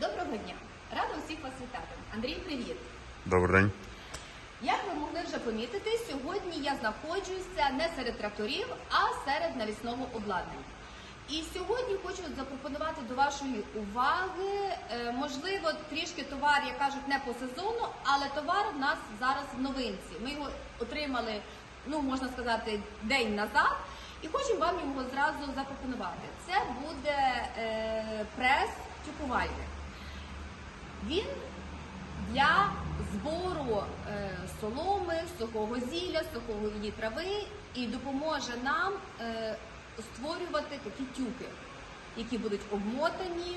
Доброго дня! Рада усіх вас вітати. Андрій, привіт! Добрий день. Як ви могли вже помітити, сьогодні я знаходжуся не серед тракторів, а серед навісного обладнання. І сьогодні хочу запропонувати до вашої уваги, е, можливо, трішки товар, як кажуть, не по сезону, але товар в нас зараз в новинці. Ми його отримали, ну можна сказати, день назад, і хочемо вам його зразу запропонувати. Це буде е, прес тюкувальник. Він для збору е, соломи, сухого зілля, сухої трави і допоможе нам е, створювати такі тюки, які будуть обмотані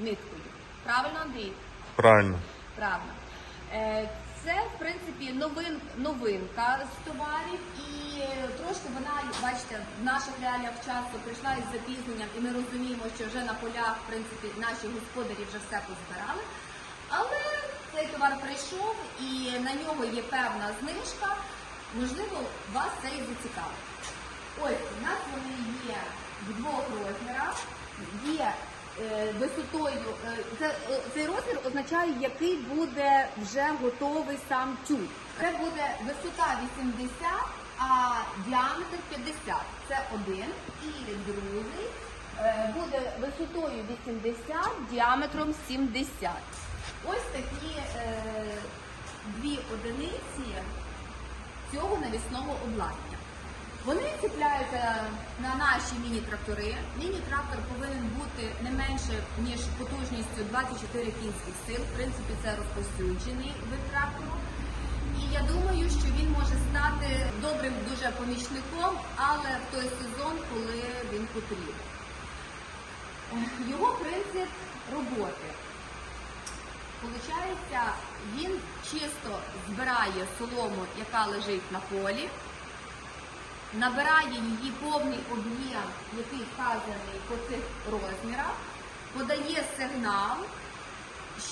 ниткою. Правильно, Андрій? Правильно. Правильно. Е, Це, в принципі, новин, новинка з товарів, і е, трошки вона, бачите, в наших реаліях часу прийшла із запізненням, і ми розуміємо, що вже на полях, в принципі, наші господарі вже все позбирали. Але цей товар прийшов і на нього є певна знижка. Можливо, вас це і зацікавить. Ось у нас вони є в двох розмірах. Є висотою. е, е, цей розмір означає, який буде вже готовий сам тюк. Це буде висота 80, а діаметр 50. Це один. І другий е, буде висотою 80, діаметром 70. Ось такі е, дві одиниці цього навісного обладнання. Вони цепляються на наші міні-трактори. Міні-трактор повинен бути не менше, ніж потужністю 24 кінських сил. В принципі, це розповсюджений вид трактору. І я думаю, що він може стати добрим дуже помічником, але в той сезон, коли він потрібен. Його принцип роботи. Получається, він чисто збирає солому, яка лежить на полі, набирає її повний об'єм, який вказаний по цих розмірах, подає сигнал,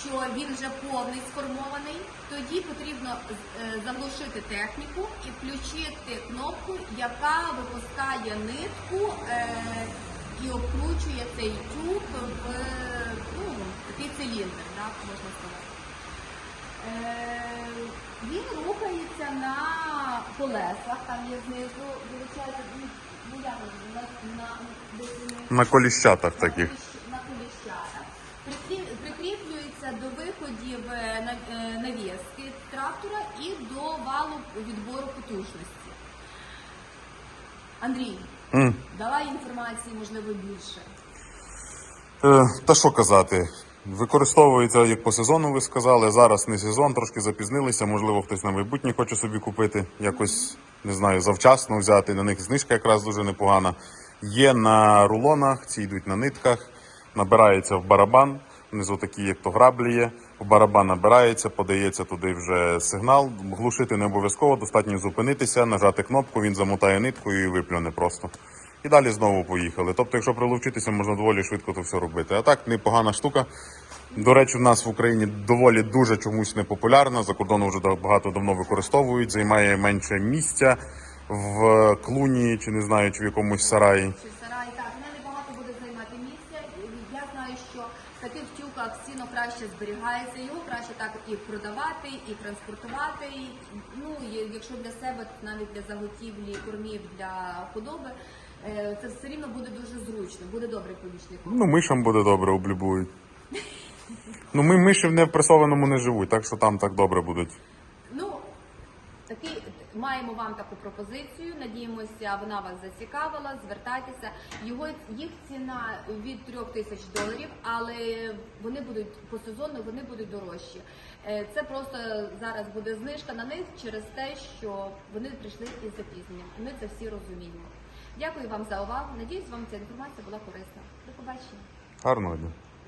що він вже повний сформований. Тоді потрібно е, заглушити техніку і включити кнопку, яка випускає нитку е, і обкручує цей тюб в ну, такий циліндр, так, можна сказати. Е, він рухається на колесах, там є знизу, виходить, ну, на, на, На коліщатах таких. на коліщатах. Прикріплюється до виходів е, е, навіски трактора і до валу відбору потужності. Андрій, М. давай інформації, можливо, більше. Та що казати? Використовується як по сезону, ви сказали. Зараз не сезон, трошки запізнилися. Можливо, хтось на майбутнє хоче собі купити. Якось не знаю, завчасно взяти. На них знижка якраз дуже непогана. Є на рулонах, ці йдуть на нитках, набирається в барабан. Внизу такі, як то граблі є. В барабан набирається, подається туди вже сигнал. Глушити не обов'язково, достатньо зупинитися, нажати кнопку, він замотає ниткою і виплюне просто. І далі знову поїхали. Тобто, якщо прилучитися, можна доволі швидко то все робити. А так, непогана штука. До речі, в нас в Україні доволі дуже чомусь не популярна. За кордоном вже багато давно використовують, займає менше місця в клуні чи не знаю, чи в якомусь сараї. Чи сарай, так, небагато буде займати місця. Я знаю, що в таких тюках сіно краще зберігається, його краще так і продавати, і транспортувати. Ну, якщо для себе, навіть для заготівлі кормів для худоби, це все рівно буде дуже зручно, буде добрий помічник. Ну, мишам буде добре, облюбують. Ну, ми миші в непресованому не живуть, так що там так добре будуть. Ну, такий маємо вам таку пропозицію. Надіємося, вона вас зацікавила. Звертайтеся. Його їх ціна від 3 тисяч доларів, але вони будуть по сезону, вони будуть дорожчі. Е, Це просто зараз буде знижка на них через те, що вони прийшли із запізненням. Ми це всі розуміємо. Дякую вам за увагу. Надіюсь, вам ця інформація була корисна. До побачення. Гарного дня.